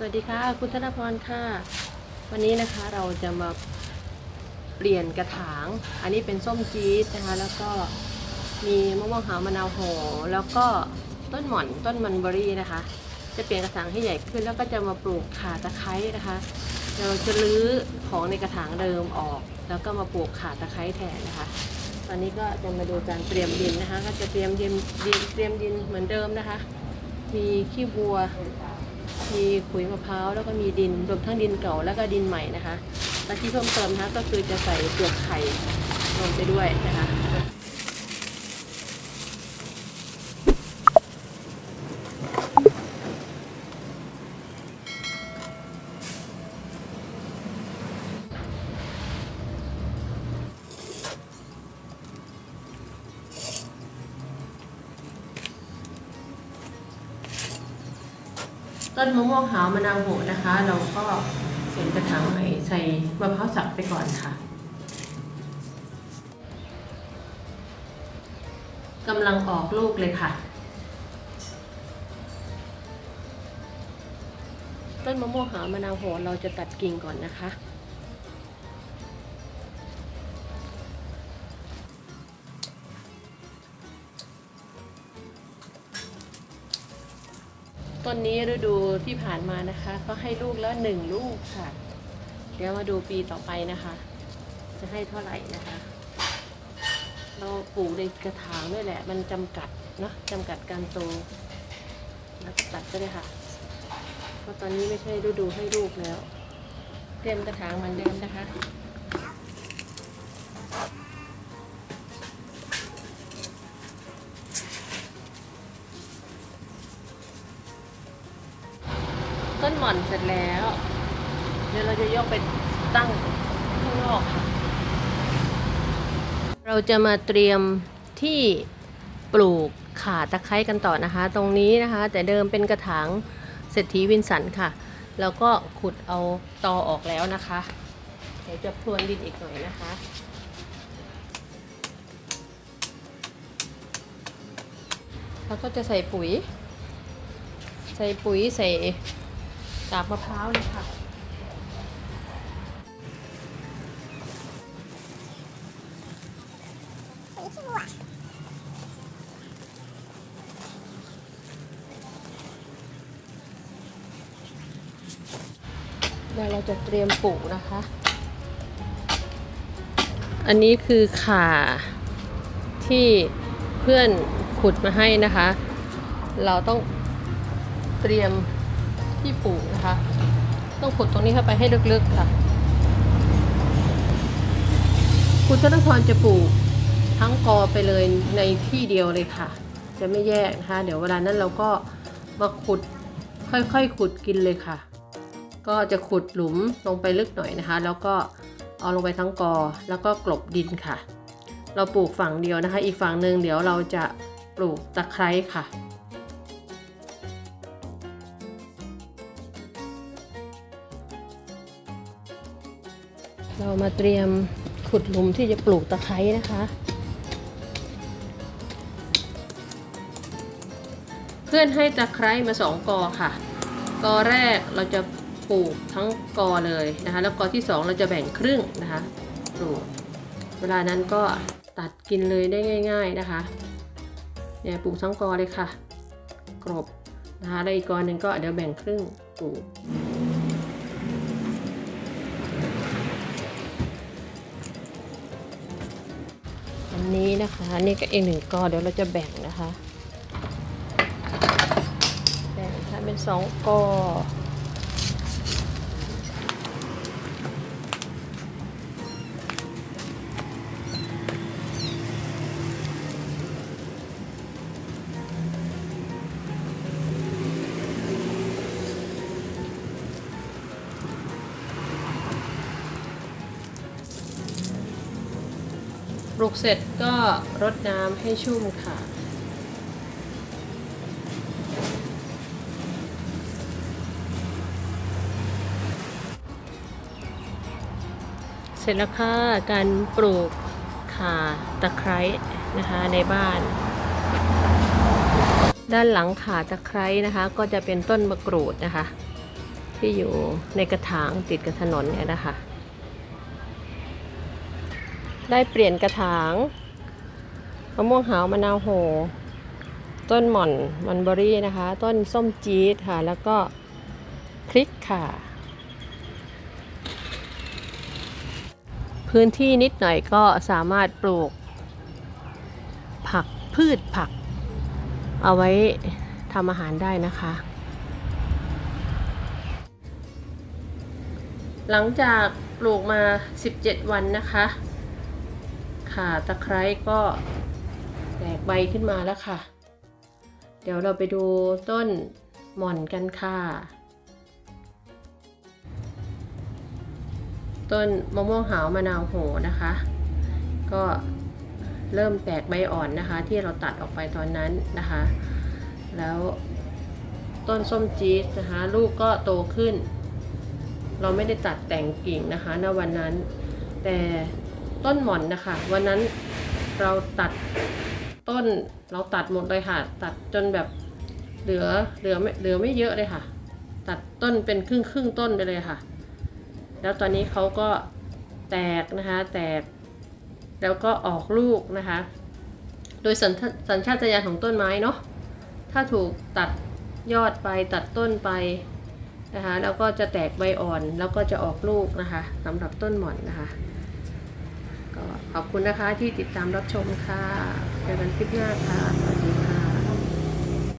สวัสดีค่ะ คุณธนพรค่ะ วันนี้นะคะเราจะมาเปลี่ยนกระถาง อันนี้เป็นส้มจี๊ดนะคะ แล้วก็มีมะม่วงหาวมะนาวโหแล้วก็ต้นหม่อนต้นมันเบอรี่นะคะ จะเปลี่ยนกระถางให้ใหญ่ขึ้น แล้วก็จะมาปลูกข่าตะไคร้นะคะ เราจะรื้อของในกระถางเดิมออก แล้วก็มาปลูกข่าตะไคร้แทนนะคะ ตอนนี้ก็จะมาดูการเตรียมดินนะคะ ก็จะเตรียมดินเตรียมดินเหมือนเดิมนะคะ มีขี้วัว มีขุยมะพร้าวแล้วก็มีดินรวมทั้งดินเก่าแล้วก็ดินใหม่นะคะและที่เพิ่มเติมนะคะก็คือจะใส่เปลือกไข่ลงไปด้วยนะคะ ต้นมะม่วงหาวมะนาวโหนะคะ เราก็เขียนกระถางใหม่ใส่มะพร้าวสับไปก่อนค่ะกำลังออกลูกเลยค่ะ ต้นมะม่วงหาวมะนาวโหเราจะตัดกิ่งก่อนนะคะ ต้นนี้ฤดูที่ผ่านมานะคะ ก็ให้ลูกแล้วหนึ่งลูกค่ะ เดี๋ยวมาดูปีต่อไปนะคะ จะให้เท่าไหร่นะคะ เราปลูกในกระถางด้วยแหละ มันจำกัดเนาะจำกัดการโตแล้วก็ตัดก็ได้ค่ะ เพราะตอนนี้ไม่ใช่ฤดูให้ลูกแล้ว เตรียมกระถางเหมือนเดิมนะคะ หม่อนเสร็จแล้ว เดี๋ยวเราจะยกไปตั้งข้างนอกค่ะ เราจะมาเตรียมที่ปลูกข่าตะไคร้กันต่อนะคะ ตรงนี้นะคะ แต่เดิมเป็นกระถางเศรษฐีวินสันค่ะ แล้วก็ขุดเอาตอออกแล้วนะคะ เดี๋ยวจะพรวนดินอีกหน่อยนะคะแล้วก็จะใส่ปุ๋ย ใส่ปุ๋ยใส่ กาบมะพร้าวเลยค่ะเดี๋ยวเราจะเตรียมปลูกนะคะ อันนี้คือข่าที่เพื่อนขุดมาให้นะคะ เราต้องเตรียม ที่ปลูกนะคะ ต้องขุดตรงนี้เข้าไปให้ลึกๆค่ะ คุณธนพรจะปลูกทั้งกอไปเลยในที่เดียวเลยค่ะ จะไม่แยกนะคะ เดี๋ยวเวลานั้นเราก็มาขุดค่อยๆ ขุดกินเลยค่ะ ก็จะขุดหลุมลงไปลึกหน่อยนะคะ แล้วก็เอาลงไปทั้งกอแล้วก็กลบดินค่ะ เราปลูกฝั่งเดียวนะคะ อีกฝั่งหนึ่งเดี๋ยวเราจะปลูกตะไคร้ค่ะ เรามาเตรียมขุดหลุมที่จะปลูกตะไคร้นะคะ เพื่อนให้ตะไคร้มาสองกอค่ะ กอแรกเราจะปลูกทั้งกอเลยนะคะ แล้วกอที่สองเราจะแบ่งครึ่งนะคะปลูกเวลานั้นก็ตัดกินเลยได้ง่าย ๆนะคะเนี่ยปลูกทั้งกอเลยค่ะ กรบนะคะแล้วอีกกอหนึ่งก็เดี๋ยวแบ่งครึ่งปลูก นี้นะคะนี่ก็อีกหนึ่งกอเดี๋ยวเราจะแบ่งนะคะ แบ่งทำเป็นสองกอ ปลูกเสร็จก็รดน้ำให้ชุ่มค่ะ เสร็จแล้วค่ะการปลูกข่าตะไคร้นะคะในบ้าน ด้านหลังขาตะไคร้นะคะ ก็จะเป็นต้นมะกรูดนะคะ ที่อยู่ในกระถางติดกับถนนเนี่ยนะคะ ได้เปลี่ยนกระถางมะม่วงหาวมะนาวโห ต้นหม่อนมันเบอรี่นะคะ ต้นส้มจี๊ดค่ะ แล้วก็พริกค่ะ พื้นที่นิดหน่อยก็สามารถปลูก ผักพืชผัก เอาไว้ทำอาหารได้นะคะ หลังจากปลูกมา 17 วันนะคะ ข่าตะไคร้ก็แตกใบขึ้นมาแล้วค่ะ เดี๋ยวเราไปดูต้นหม่อนกันค่ะ ต้นมะม่วงหาวมะนาวโหนะคะ ก็เริ่มแตกใบอ่อนนะคะ ที่เราตัดออกไปตอนนั้นนะคะ แล้วต้นส้มจี๊ดนะคะ ลูกก็โตขึ้น เราไม่ได้ตัดแต่งกิ่งนะคะณวันนั้น แต่ ต้นหม่อนนะคะ วันนั้นเราตัดต้นเราตัดหมดเลยค่ะ ตัดจนแบบเหลือเหลือไม่เหลือไม่เยอะเลยค่ะ ตัดต้นเป็นครึ่งครึ่งต้นไปเลยค่ะ แล้วตอนนี้เขาก็แตกนะคะ แตก แล้วก็ออกลูกนะคะ โดยสัญชาสัญชาตญาณของต้นไม้เนาะถ้าถูกตัดยอดไปตัดต้นไปนะคะแล้วก็จะแตกใบอ่อนแล้วก็จะออกลูกนะคะสำหรับต้นหม่อนนะคะ ขอบคุณนะคะที่ติดตามรับชมค่ะเจอกันคลิปหน้าค่ะ